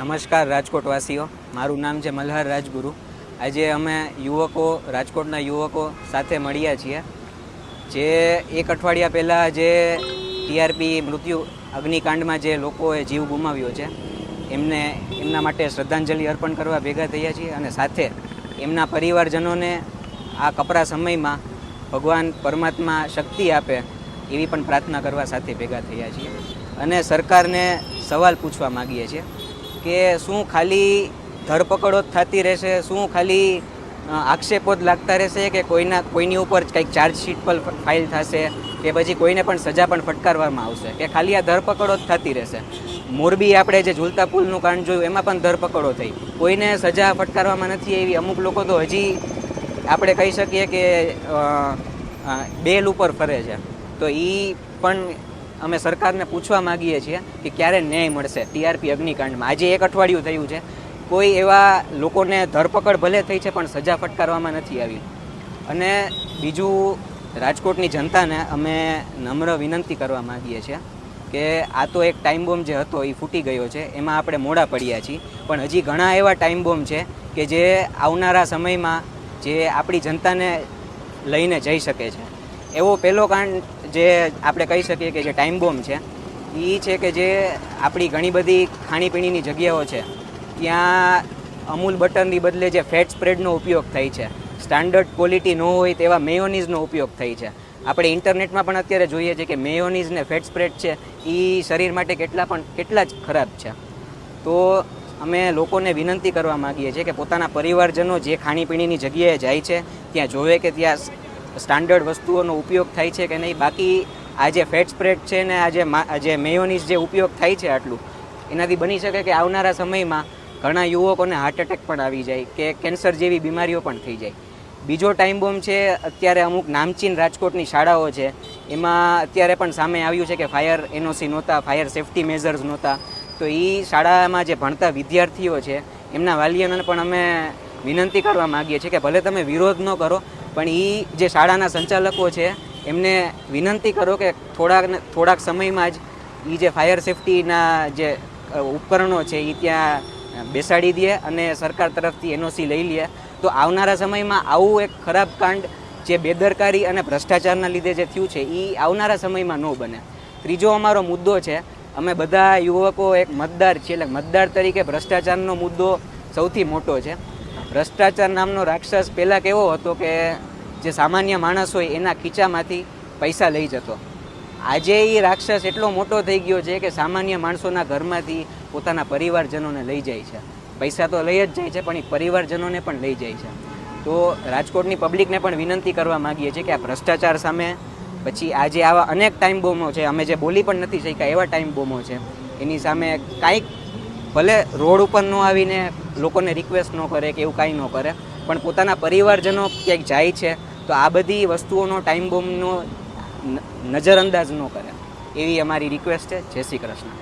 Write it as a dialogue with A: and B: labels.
A: નમસ્કાર રાજકોટવાસીઓ. મારું નામ છે મલ્હાર રાજગુરુ. આજે અમે યુવકો, રાજકોટના યુવકો સાથે મળ્યા છીએ. જે એક અઠવાડિયા પહેલાં જે ટીઆરપી મૃત્યુ અગ્નિકાંડમાં જે લોકોએ જીવ ગુમાવ્યો છે, એમને એમના માટે શ્રદ્ધાંજલિ અર્પણ કરવા ભેગા થયા છીએ અને સાથે એમના પરિવારજનોને આ કપરા સમયમાં ભગવાન પરમાત્મા શક્તિ આપે એવી પણ પ્રાર્થના કરવા સાથે ભેગા થયા છીએ. અને સરકારને સવાલ પૂછવા માગીએ છીએ. કે શું ખાલી ધરપકડો જ થતી રહેશે, શું ખાલી આક્ષેપો જ લાગતા રહેશે કે કોઈના, કોઈની ઉપર કંઈક ચાર્જશીટ પર ફાઇલ થશે કે પછી કોઈને પણ સજા પણ ફટકારવામાં આવશે? કે ખાલી આ ધરપકડો જ થતી રહેશે? મોરબી આપણે જે ઝૂલતા પુલનું કાંડ જોયું, એમાં પણ ધરપકડો થઈ. કોઈને સજા ફટકારવામાં નથી એવી અમુક લોકો તો હજી આપણે કહી શકીએ કે બેલ ઉપર ફરે છે. તો એ પણ અમે સરકારને પૂછવા માગીએ છીએ કે ક્યારે ન્યાય મળશે ટીઆરપી અગ્નિકાંડમાં. આજે એક અઠવાડિયું થયું છે. કોઈ એવા લોકોને ધરપકડ ભલે થઈ છે, પણ સજા ફટકારવામાં નથી આવી. અને બીજું, રાજકોટની જનતાને અમે નમ્ર વિનંતી કરવા માગીએ છીએ કે આ તો એક ટાઈમ બોમ્બ જે હતો એ ફૂટી ગયો છે. એમાં આપણે મોડા પડ્યા છીએ. પણ હજી ઘણા એવા ટાઈમ બોમ્બ છે કે જે આવનારા સમયમાં જે આપણી જનતાને લઈને જઈ શકે છે. એવો પહેલો કાંડ જે આપણે કહી શકીએ કે જે ટાઈમ બોમ્બ છે એ છે કે જે આપણી ઘણી બધી ખાણીપીણીની જગ્યાઓ છે, ત્યાં અમૂલ બટરની બદલે જે ફેટ સ્પ્રેડનો ઉપયોગ થાય છે સ્ટાન્ડર્ડ ક્વોલિટી ન હોય તેવા મેયોનીઝનો ઉપયોગ થાય છે. આપણે ઇન્ટરનેટમાં પણ અત્યારે જોઈએ છીએ કે મેયોનીઝ ને ફેટ સ્પ્રેડ છે એ શરીર માટે કેટલા પણ, કેટલા જ ખરાબ છે. તો અમે લોકોને વિનંતી કરવા માગીએ છીએ કે પોતાના પરિવારજનો જે ખાણીપીણીની જગ્યાએ જાય છે, ત્યાં જોવે કે ત્યાં સ્ટાન્ડર્ડ વસ્તુઓનો ઉપયોગ થાય છે કે નહીં? બાકી આ જે ફેટ સ્પ્રેડ છે ને આ જે મેયોનીઝ જે ઉપયોગ થાય છે આટલું, એનાથી બની શકે કે આવનારા સમયમાં ઘણા યુવકોને હાર્ટ એટેક પણ આવી જાય કે કેન્સર જેવી બીમારીઓ પણ થઈ જાય. બીજો ટાઈમ બોમ્બ છે, અત્યારે અમુક નામચીન રાજકોટની શાળાઓ છે, એમાં અત્યારે પણ સામે આવ્યું છે કે ફાયર એનઓસી નહોતા ફાયર સેફટી મેઝર્સ નહોતા. તો એ શાળામાં જે ભણતા વિદ્યાર્થીઓ છે, એમના વાલીઓને પણ અમે વિનંતી કરવા માગીએ છીએ કે ભલે તમે વિરોધ ન કરો પણ એ જે શાળાના સંચાલકો છે, એમને વિનંતી કરો કે થોડાક થોડાક સમયમાં જ એ જે ફાયર સેફટીના જે ઉપકરણો છે એ ત્યાં બેસાડી દે અને સરકાર તરફથી એનઓસી લઈ લે. તો આવનારા સમયમાં આવું એક ખરાબ કાંડ જે બેદરકારી અને ભ્રષ્ટાચારના લીધે જે થયું છે એ આવનારા સમયમાં ન બને. ત્રીજો અમારો મુદ્દો છે, અમે બધા યુવકો એક મતદાર છીએ, એટલે મતદાર તરીકે ભ્રષ્ટાચારનો મુદ્દો સૌથી મોટો છે. ભ્રષ્ટાચાર નામનો રાક્ષસ પહેલાં કેવો હતો કે જે સામાન્ય માણસ હોય એના ખીચામાંથી પૈસા લઈ જતો. આજે એ રાક્ષસ એટલો મોટો થઈ ગયો છે કે સામાન્ય માણસોના ઘરમાંથી પોતાના પરિવારજનોને લઈ જાય છે. પૈસા તો લઈ જ જાય છે, પણ એ પરિવારજનોને પણ લઈ જાય છે. તો રાજકોટની પબ્લિકને પણ વિનંતી કરવા માગીએ છીએ કે આ ભ્રષ્ટાચાર સામે પછી આજે આવા અનેક ટાઈમ બોમો છે. અમે જે બોલી પણ નથી શક્યા એવા ટાઈમ બોમો છે. એની સામે કાંઈક ભલે રોડ ઉપર ન આવીને લોકોને રિક્વેસ્ટ ન કરે કે એવું કાંઈ ન કરે, પણ પોતાના પરિવારજનો ક્યાંક જાય છે, તો આ બધી વસ્તુઓનો ટાઈમ બોમ્બનો નજરઅંદાજ ન કરે. એવી અમારી રિક્વેસ્ટ છે. જય શ્રી કૃષ્ણ.